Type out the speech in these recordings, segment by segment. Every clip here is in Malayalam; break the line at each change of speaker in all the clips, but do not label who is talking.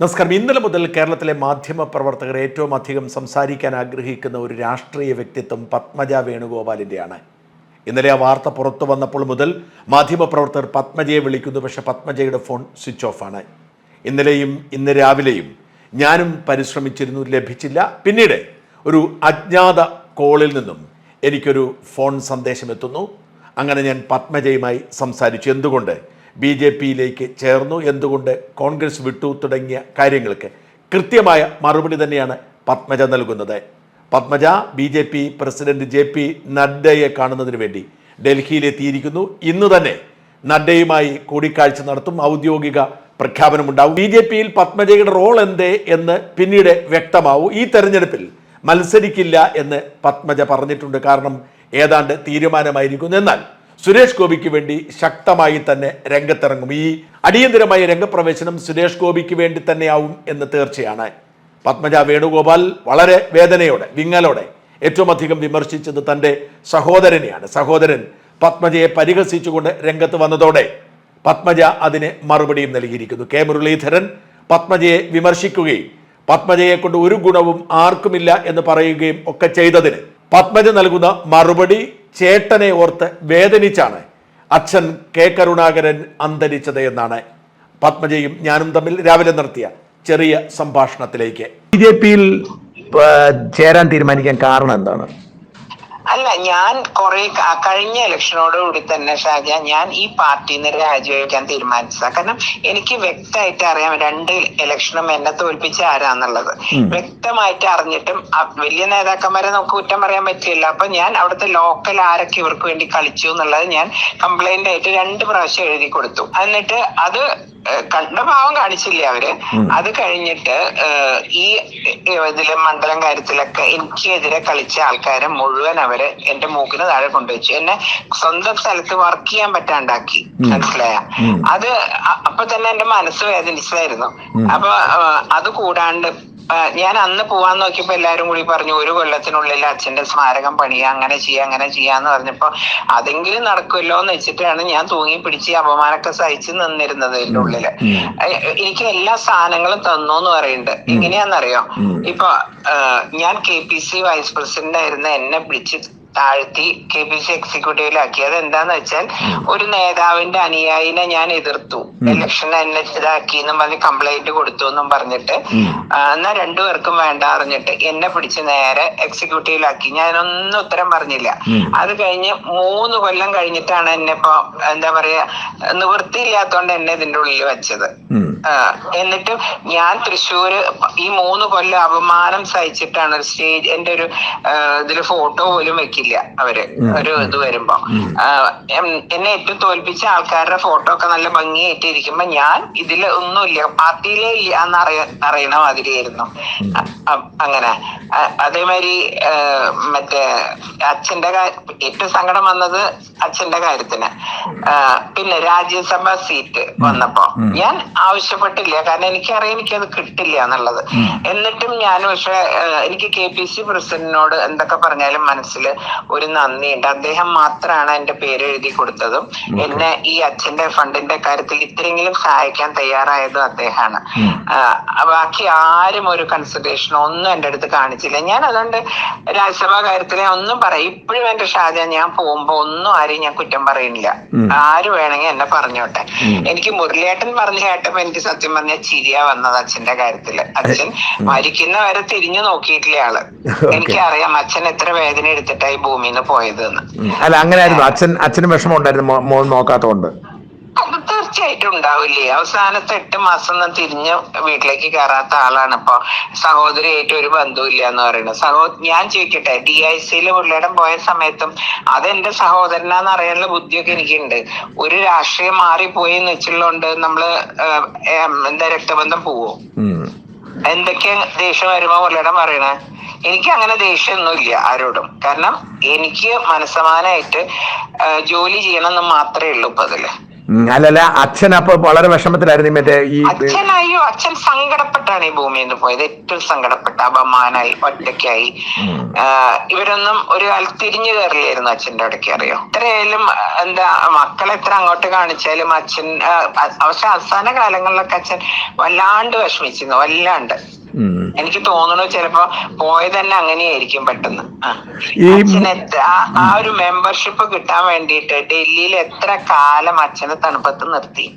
നമസ്കാരം. ഇന്നലെ മുതൽ കേരളത്തിലെ മാധ്യമ പ്രവർത്തകർ ഏറ്റവും അധികം സംസാരിക്കാൻ ആഗ്രഹിക്കുന്ന ഒരു രാഷ്ട്രീയ വ്യക്തിത്വം പത്മജ വേണുഗോപാലിന്റെയാണ് ഇന്നലെ ആ വാർത്ത പുറത്തു വന്നപ്പോൾ മുതൽ മാധ്യമ പ്രവർത്തകർ പത്മജയെ വിളിക്കുന്നു. പക്ഷെ പത്മജയുടെ ഫോൺ സ്വിച്ച് ഓഫാണ് ഇന്നലെയും ഇന്ന് രാവിലെയും ഞാനും പരിശ്രമിച്ചിരുന്നു. ലഭിച്ചില്ല. പിന്നീട് ഒരു അജ്ഞാത കോളിൽ നിന്നും എനിക്കൊരു ഫോൺ സന്ദേശം എത്തുന്നു അങ്ങനെ ഞാൻ പത്മജയുമായി സംസാരിച്ചു. എന്തുകൊണ്ട്? ബി ജെ പിയിലേക്ക് ചേർന്നു എന്തുകൊണ്ട് കോൺഗ്രസ് വിട്ടു തുടങ്ങിയ കാര്യങ്ങൾക്ക് കൃത്യമായ മറുപടി തന്നെയാണ് പത്മജ നൽകുന്നത്. Padmaja B J P president J P നഡ്ഡയെ കാണുന്നതിന് വേണ്ടി ഡൽഹിയിലെത്തിയിരിക്കുന്നു. ഇന്ന് തന്നെ നഡ്ഡയുമായി കൂടിക്കാഴ്ച നടത്തും ഔദ്യോഗിക പ്രഖ്യാപനമുണ്ടാവും. ബി ജെ പിയിൽ പത്മജയുടെ റോൾ എന്തേ എന്ന് പിന്നീട് വ്യക്തമാവും. ഈ തെരഞ്ഞെടുപ്പിൽ മത്സരിക്കില്ല എന്ന് പത്മജ പറഞ്ഞിട്ടുണ്ട്. കാരണം ഏതാണ്ട് തീരുമാനമായിരിക്കുന്നു. എന്നാൽ സുരേഷ് ഗോപിക്ക് വേണ്ടി ശക്തമായി തന്നെ രംഗത്തിറങ്ങും. ഈ അടിയന്തരമായ രംഗപ്രവേശനം സുരേഷ് ഗോപിക്ക് വേണ്ടി തന്നെയാവും എന്ന് തീർച്ചയാണ്. പത്മജ വേണുഗോപാൽ വളരെ വേദനയോടെ വിങ്ങലോടെ ഏറ്റവും അധികം വിമർശിച്ചത് തന്റെ സഹോദരനെയാണ്. സഹോദരൻ പത്മജയെ പരിഹസിച്ചുകൊണ്ട് രംഗത്ത് വന്നതോടെ പത്മജ അതിന് മറുപടിയും നൽകിയിരിക്കുന്നു. കെ. മുരളീധരൻ പത്മജയെ വിമർശിക്കുകയും പത്മജയെ കൊണ്ട് ഒരു ഗുണവും ആർക്കുമില്ല എന്ന് പറയുകയും ഒക്കെ ചെയ്തതിന് പത്മജ നൽകുന്ന മറുപടി ചേട്ടനെ ഓർത്ത് വേദനിച്ചാണ് അച്ഛൻ കെ കരുണാകരൻ അന്തരിച്ചത് എന്നാണ്. പത്മജയും ഞാനും തമ്മിൽ രാവിലെ നടത്തിയ ചെറിയ സംഭാഷണത്തിലേക്ക്. ബി ജെ പിയിൽ ചേരാൻ തീരുമാനിക്കാൻ കാരണം എന്താണ്?
അല്ല ഞാൻ കുറെ കഴിഞ്ഞ ഇലക്ഷനോട് കൂടി തന്നെ ഷാജ ഞാൻ ഈ പാർട്ടിയിൽ നിന്ന് രാജിവെക്കാൻ തീരുമാനിച്ചത്. കാരണം എനിക്ക് വ്യക്തമായിട്ട് അറിയാം രണ്ട് ഇലക്ഷനും എന്നെ തോൽപ്പിച്ച ആരാന്നുള്ളത്. വ്യക്തമായിട്ട് അറിഞ്ഞിട്ടും വലിയ നേതാക്കന്മാരെ നമുക്ക് കുറ്റം പറയാൻ പറ്റില്ല അപ്പൊ ഞാൻ അവിടുത്തെ ലോക്കൽ ആരൊക്കെ ഇവർക്ക് വേണ്ടി കളിച്ചു എന്നുള്ളത് ഞാൻ കംപ്ലൈന്റ് ആയിട്ട് രണ്ട് പ്രാവശ്യം എഴുതി കൊടുത്തു. എന്നിട്ട് അത് കണ്ട ഭാവം കാണിച്ചില്ലേ അവർ? അത് കഴിഞ്ഞിട്ട് ഈ ഇതിലെ മണ്ഡലം കാര്യത്തിലൊക്കെ എനിക്കെതിരെ കളിച്ച ആൾക്കാരെ മുഴുവൻ അവർ എന്റെ മൂക്കിന് താഴെ കൊണ്ടുവച്ചു. എന്നെ സ്വന്തം സ്ഥലത്ത് വർക്ക് ചെയ്യാൻ പറ്റാണ്ടാക്കി. മനസ്സിലായ? അത് അപ്പൊ തന്നെ എന്റെ മനസ്സ് വേദനിച്ചതായിരുന്നു. അപ്പൊ അത് കൂടാണ്ട് ഞാൻ അന്ന് പോവാൻ നോക്കിയപ്പോ എല്ലാരും കൂടി പറഞ്ഞു ഒരു കൊല്ലത്തിനുള്ളിൽ അച്ഛന്റെ സ്മാരകം പണിയാ അങ്ങനെ ചെയ്യാ അങ്ങനെ ചെയ്യാന്ന് പറഞ്ഞപ്പോ അതെങ്കിലും നടക്കുമല്ലോ എന്ന് വെച്ചിട്ടാണ് ഞാൻ തൂങ്ങി പിടിച്ച് അപമാനമൊക്കെ സഹിച്ച് നിന്നിരുന്നത് ഇതിന്റെ ഉള്ളിൽ. എനിക്ക് എല്ലാ സാധനങ്ങളും തന്നു എന്ന് പറയുന്നുണ്ട് എങ്ങനെയാന്നറിയോ? ഇപ്പൊ ഞാൻ K P C vice president ആയിരുന്ന എന്നെ പിടിച്ച് താഴ്ത്തി കെ പി സി എക്സിക്യൂട്ടീവിലാക്കി അത് എന്താന്ന് വെച്ചാൽ ഒരു നേതാവിന്റെ അനുയായിനെ ഞാൻ എതിർത്തു. ഇലക്ഷൻ എന്നെ ഇതാക്കി എന്നും പറഞ്ഞ് കംപ്ലൈന്റ് കൊടുത്തു എന്നും പറഞ്ഞിട്ട് എന്നാ രണ്ടുപേർക്കും വേണ്ട അറിഞ്ഞിട്ട് എന്നെ പിടിച്ച് നേരെ എക്സിക്യൂട്ടീവിലാക്കി ഞാനൊന്നും ഉത്തരം പറഞ്ഞില്ല. അത് കഴിഞ്ഞ് മൂന്ന് കൊല്ലം കഴിഞ്ഞിട്ടാണ് എന്നെ ഇപ്പൊ എന്താ പറയാ നിവൃത്തിയില്ലാത്തോണ്ട് എന്നെ ഇതിന്റെ ഉള്ളിൽ വെച്ചത്. എന്നിട്ടും ഞാൻ തൃശ്ശൂര് ഈ മൂന്ന് കൊല്ലം അപമാനം സഹിച്ചിട്ടാണ് ഒരു സ്റ്റേജ് എന്റെ ഒരു ഇതിൽ ഫോട്ടോ പോലും വെക്കില്ല അവർ ഒരു ഇത് വരുമ്പോ. എന്നെ ഏറ്റവും തോൽപ്പിച്ച ആൾക്കാരുടെ ഫോട്ടോ ഒക്കെ നല്ല ഭംഗിയായിട്ട് ഇരിക്കുമ്പോ ഞാൻ ഇതിൽ ഒന്നുമില്ല പാർട്ടിയിലേ ഇല്ല എന്ന് അറിയ അറിയണ മാതിരിയായിരുന്നു. അങ്ങനെ. അതേമാതിരി മറ്റേ അച്ഛന്റെ ഏറ്റവും സങ്കടം വന്നത് അച്ഛന്റെ കാര്യത്തിന്. പിന്നെ രാജ്യസഭ സീറ്റ് വന്നപ്പോ ഞാൻ ആവശ്യപ്പെട്ടില്ല കാരണം എനിക്കറിയാം എനിക്കത് കിട്ടില്ല എന്നുള്ളത്. എന്നിട്ടും ഞാൻ പക്ഷെ എനിക്ക് കെ പി സി പ്രസിഡന്റിനോട് എന്തൊക്കെ പറഞ്ഞാലും മനസ്സിൽ ഒരു നന്ദിയുണ്ട്. അദ്ദേഹം മാത്രമാണ് എന്റെ പേര് എഴുതി കൊടുത്തതും. എന്നെ ഈ അച്ഛന്റെ ഫണ്ടിന്റെ കാര്യത്തിൽ ഇത്രയെങ്കിലും സഹായിക്കാൻ തയ്യാറായതും അദ്ദേഹമാണ്. ബാക്കി ആരും ഒരു കൺസിഡറേഷനോ ഒന്നും എന്റെ അടുത്ത് കാണിച്ചില്ല. ഞാൻ അതുകൊണ്ട് രാജ്യസഭാ കാര്യത്തിലെ ഒന്നും പറയും. ഇപ്പോഴും എന്റെ ഷാജ ഞാൻ പോകുമ്പോ ഒന്നും ആരെയും ഞാൻ കുറ്റം പറയുന്നില്ല. ആര് വേണമെങ്കിൽ എന്നെ പറഞ്ഞോട്ടെ. എനിക്ക് മുരളിയേട്ടൻ പറഞ്ഞു കേട്ടപ്പോ എനിക്ക് സത്യം പറഞ്ഞ ചിരിയാ വന്നത് അച്ഛന്റെ കാര്യത്തിൽ. അച്ഛൻ മരിക്കുന്ന വരെ തിരിഞ്ഞു നോക്കിയിട്ടില്ല ആൾ. എനിക്കറിയാം അച്ഛൻ എത്ര വേദന എടുത്തിട്ടായി ഭൂമിയിൽ നിന്ന് പോയത് എന്ന്
അല്ല അങ്ങനെയായിരുന്നു. അച്ഛൻ അച്ഛന് വിഷമം ഉണ്ടായിരുന്നു മോൻ നോക്കാത്തതുകൊണ്ട്
അത് തീർച്ചയായിട്ടും ഉണ്ടാവില്ലേ? അവസാനത്തെ എട്ട് മാസം ഒന്നും തിരിഞ്ഞ് വീട്ടിലേക്ക് കയറാത്ത ആളാണ് ഇപ്പൊ. സഹോദരിയായിട്ട് ഒരു ബന്ധുവില്ല എന്ന് പറയുന്നത്. സഹോ ഞാൻ ചോദിക്കട്ടെ ഡി ഐ സിയിൽ പുള്ളിയിടം പോയ സമയത്തും അതെന്റെ സഹോദരനാന്ന് അറിയാനുള്ള ബുദ്ധിയൊക്കെ എനിക്കുണ്ട്. ഒരു രാഷ്ട്രീയം മാറിപ്പോയി എന്ന് വെച്ചുള്ളതുകൊണ്ട് നമ്മൾ എന്താ രക്തബന്ധം പോവോ? എന്തൊക്കെ ദേഷ്യം വരുമ്പോ പുള്ളിയിടം പറയണേ? എനിക്ക് അങ്ങനെ ദേഷ്യമൊന്നുമില്ല ആരോടും. കാരണം എനിക്ക് മനസ്സമാനായിട്ട് ജോലി ചെയ്യണം എന്ന് മാത്രമേ ഉള്ളൂ ഇപ്പൊ
അതിൽ അല്ലല്ല അച്ഛൻ അപ്പൊ വളരെ വിഷമത്തിലായിരുന്നു മറ്റേ ഈ
അച്ഛൻ അച്ഛൻ സങ്കടപ്പെട്ടാണ് ഈ ഭൂമിയിൽ നിന്ന് പോയത്. ഏറ്റവും സങ്കടപ്പെട്ട അപമാനായി ഒറ്റയ്ക്കായി. ഇവരൊന്നും ഒരു കാലത്ത് തിരിഞ്ഞു കയറില്ലായിരുന്നു അച്ഛന്റെ അവിടേക്ക് അറിയോ? എത്രയായാലും എന്താ മക്കളെ എത്ര അങ്ങോട്ട് കാണിച്ചാലും അച്ഛൻ പക്ഷെ അവസാന കാലങ്ങളിലൊക്കെ അച്ഛൻ വല്ലാണ്ട് വിഷമിച്ചിരുന്നു വല്ലാണ്ട്. എനിക്ക് തോന്നുന്നു ചിലപ്പോ പോയത് തന്നെ അങ്ങനെയായിരിക്കും പെട്ടെന്ന്. അച്ഛന് ആ- ഒരു മെമ്പർഷിപ്പ് കിട്ടാൻ വേണ്ടിയിട്ട് ഡൽഹിയിൽ എത്ര കാലം അച്ഛനെ തണുപ്പത്ത് നിർത്തി.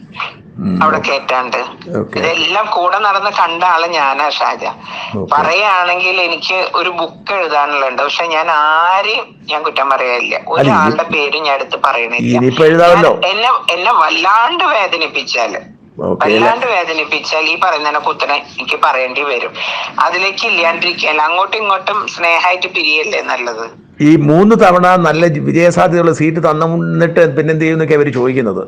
അവിടെ കേറ്റാണ്ട്. ഇതെല്ലാം കൂടെ നടന്ന് കണ്ട ആൾ ഞാനാ ഷാജ.
പറയാണെങ്കിൽ
പറയുകയാണെങ്കിൽ എനിക്ക് ഒരു ബുക്ക് എഴുതാനുള്ളുണ്ട് പക്ഷെ ഞാൻ ആരെയും ഞാൻ കുറ്റം പറയാനില്ല. ഒരാളുടെ പേരും ഞാൻ എടുത്ത് പറയണില്ല. എന്നെ എന്നെ വല്ലാണ്ട്
വേദനിപ്പിച്ചാൽ.
വല്ലാണ്ട് വേദനിപ്പിച്ചാൽ ഈ പറയുന്ന കുത്തനെ എനിക്ക് പറയേണ്ടി വരും. അതിലേക്ക് ഇല്ലാണ്ടിരിക്കല്ല അങ്ങോട്ടും ഇങ്ങോട്ടും സ്നേഹമായിട്ട് പിരിയല്ലേ നല്ലത്?
ഈ മൂന്ന് തവണ നല്ല വിജയസാധ്യതയുള്ള സീറ്റ് തന്നിട്ട് പിന്നെന്ത് ചെയ്യുന്നൊക്കെ അവർ ചോദിക്കുന്നത്?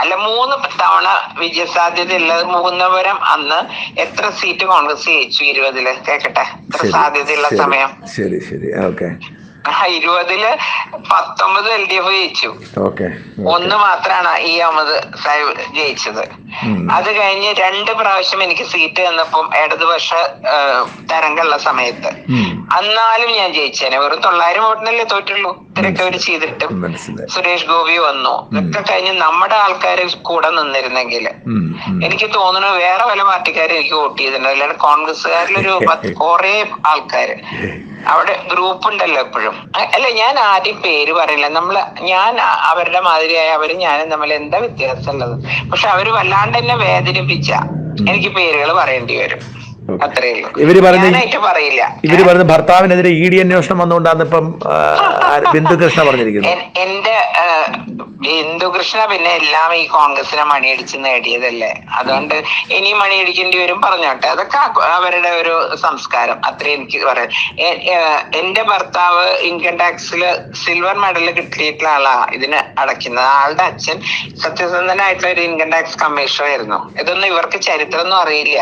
അല്ല മൂന്ന് തവണ വിജയസാധ്യത ഉള്ളത് മൂന്നവരം അന്ന് എത്ര സീറ്റ് കോൺഗ്രസ് ജയിച്ചു ഇരുപതിൽ? കേക്കട്ടെ. എത്ര സാധ്യതയുള്ള സമയം.
ശരി ശരി. ഓക്കെ.
ഇരുപതിൽ പത്തൊമ്പത് എൽ ഡി എഫ് ജയിച്ചു. ഒന്ന് മാത്രമാണ് ഇ അഹമ്മദ് സാഹിബ് ജയിച്ചത്. അത് കഴിഞ്ഞ് രണ്ട് പ്രാവശ്യം എനിക്ക് സീറ്റ് തന്നപ്പം ഇടതുപക്ഷ തരംഗമുള്ള സമയത്ത്. അന്നാലും ഞാൻ ജയിച്ചേനെ. വെറും തൊള്ളായിരം വോട്ടിനല്ലേ തോറ്റുള്ളൂ? ഇത്രയൊക്കെ ചെയ്തിട്ടും. സുരേഷ് ഗോപി വന്നു. ഇതൊക്കെ കഴിഞ്ഞ് നമ്മുടെ ആൾക്കാര് കൂടെ നിന്നിരുന്നെങ്കിൽ. എനിക്ക് തോന്നുന്നു വേറെ പല പാർട്ടിക്കാരും എനിക്ക് വോട്ട് ചെയ്തിട്ടുണ്ട്. അല്ലാണ്ട് കോൺഗ്രസ്സുകാരിലൊരു കുറെ ആൾക്കാര്. അവിടെ ഗ്രൂപ്പ് ഉണ്ടല്ലോ എപ്പോഴും അല്ല ഞാൻ ആദ്യം പേര് പറയില്ല. നമ്മൾ ഞാൻ അവരുടെ മാതിരിയായ അവരും ഞാനും തമ്മിൽ എന്താ വ്യത്യാസം ഉള്ളത് പക്ഷെ അവർ വല്ലാണ്ട് എന്നെ വേദനിപ്പിച്ച എനിക്ക് പേരുകൾ പറയേണ്ടി വരും.
ഇവർ പറഞ്ഞ-
പറയില്ല.
ഇവർ പറഞ്ഞ ഭർത്താവിനെതിരെ ഇ ഡി അന്വേഷണം വന്നുകൊണ്ടാണ് ഇപ്പം ബിന്ദു കൃഷ്ണ പറഞ്ഞിരിക്കുന്നത്.
എന്റെ ഹിന്ദുകൃഷ്ണ പിന്നെ എല്ലാം ഈ കോൺഗ്രസിനെ മണിയടിച്ച് നേടിയതല്ലേ? അതുകൊണ്ട് ഇനി മണിയടിക്കേണ്ടി വരും പറഞ്ഞോട്ടെ. അതൊക്കെ അവരുടെ ഒരു സംസ്കാരം. അത്രേ എനിക്ക് പറയാം എന്റെ ഭർത്താവ് ഇൻകം ടാക്സിൽ സിൽവർ മെഡൽ കിട്ടിയിട്ടുള്ള ആളാ. ഇതിന് അടയ്ക്കുന്നത് ആളുടെ അച്ഛൻ സത്യസന്ധനായിട്ടുള്ള ഒരു ഇൻകം ടാക്സ് കമ്മീഷണർ ആയിരുന്നു. ഇതൊന്നും ഇവർക്ക് ചരിത്രം ഒന്നും അറിയില്ല.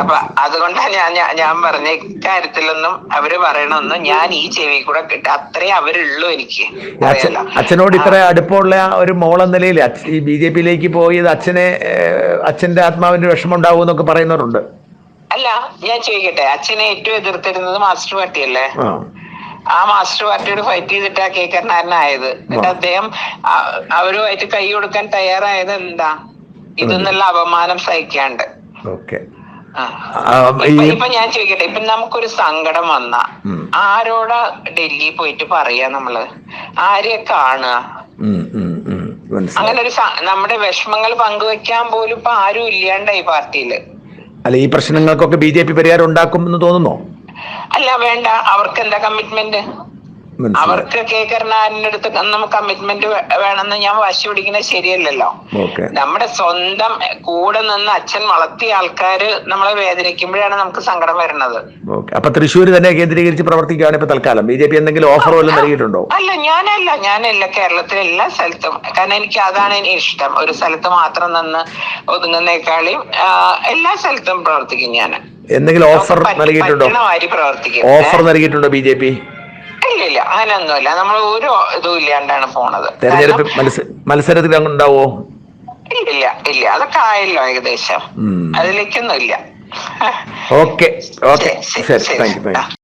അപ്പൊ അതുകൊണ്ടാണ് ഞാൻ ഞാൻ- പറഞ്ഞ കാര്യത്തിലൊന്നും അവർ പറയണൊന്നും ഞാൻ ഈ ചെവി കൂടെ കിട്ട അത്രേ അവരുള്ളൂ എനിക്ക്.
അച്ഛനോട് ഇത്ര അടുപ്പമുള്ള ഒരു മോള നിലയിൽ ഈ ബി ജെ പിയിലേക്ക് പോയത് അച്ഛനെ അച്ഛന്റെ ആത്മാവിന്റെ വിഷമം ഉണ്ടാവും എന്നൊക്കെ പറയുന്നവരുണ്ട്.
അല്ല ഞാൻ ചോദിക്കട്ടെ അച്ഛനെ ഏറ്റവും എതിർത്തിരുന്നത് മാസ്റ്റർ പാർട്ടിയല്ലേ?
ആ.
ആ മാസ്റ്റർ പാർട്ടിയോട് ഫൈറ്റ് ചെയ്തിട്ട് ആ കെ. കരുണാകരനായത് എന്നിട്ട് അദ്ദേഹം അവരുമായിട്ട് കൈ കൊടുക്കാൻ തയ്യാറായത് എന്താ? ഇതെന്നുള്ള അപമാനം സഹിക്കാണ്ട്.
ഓക്കെ.
ഇപ്പൊ ഞാൻ ചോദിക്കട്ടെ ഇപ്പൊ നമുക്കൊരു സങ്കടം വന്ന. ആരോടാ ഡൽഹി പോയിട്ട് പറയാ നമ്മൾ? ആരെ കാണുക? അങ്ങനെ ഒരു നമ്മുടെ വിഷമങ്ങൾ പങ്കുവെക്കാൻ പോലും ഇപ്പൊ ആരും ഇല്ലാണ്ടായി പാർട്ടിയിൽ.
അല്ല ഈ പ്രശ്നങ്ങൾക്കൊക്കെ ബി ജെ പി പരിഹാരം ഉണ്ടാക്കും എന്ന് തോന്നുന്നോ?
അല്ല വേണ്ട. അവർക്ക് എന്താ കമ്മിറ്റ്മെന്റ് അവർക്ക് കെ. അടുത്ത് നമുക്ക് കമ്മിറ്റ്മെന്റ് വേണമെന്ന് ഞാൻ വാശി പിടിക്കുന്നത് ശരിയല്ലല്ലോ. നമ്മുടെ സ്വന്തം കൂടെ നിന്ന് അച്ഛൻ വളർത്തിയ ആൾക്കാര് നമ്മളെ വേദനിക്കുമ്പോഴാണ് നമുക്ക് സങ്കടം വരുന്നത്.
അപ്പൊ തൃശ്ശൂർ തന്നെ കേന്ദ്രീകരിച്ച് പ്രവർത്തിക്കുകയാണ് ഇപ്പൊ തൽക്കാലം. ബി ജെ പി എന്തെങ്കിലും ഓഫർ വല്ലതും നൽകിയിട്ടുണ്ടോ?
അല്ല ഞാനല്ല. ഞാനല്ല കേരളത്തിലെ എല്ലാ സ്ഥലത്തും. കാരണം എനിക്ക് അതാണ് എനിക്ക് ഇഷ്ടം ഒരു സ്ഥലത്ത് മാത്രം നിന്ന് ഒതുങ്ങുന്നേക്കാളും എല്ലാ സ്ഥലത്തും പ്രവർത്തിക്കും ഞാൻ.
എന്തെങ്കിലും ഓഫർ നൽകിയിട്ടുണ്ടോ? ഓഫർ നൽകിയിട്ടുണ്ടോ ബി ജെ പി?
ഇല്ല ഇല്ല അങ്ങനെയൊന്നുമില്ല. നമ്മൾ ഒരു ഇതും ഇല്ലാണ്ടാണ് പോണത്.
തെരഞ്ഞെടുപ്പ് മത്സ മത്സരത്തിൽ ഉണ്ടാവോ
ഇല്ല ഇല്ല. അതൊക്കെ ആയല്ലോ ഏകദേശം. അതിലേക്കൊന്നും ഇല്ല
ഓക്കെ ഓക്കെ.
ശരി,
താങ്ക് യു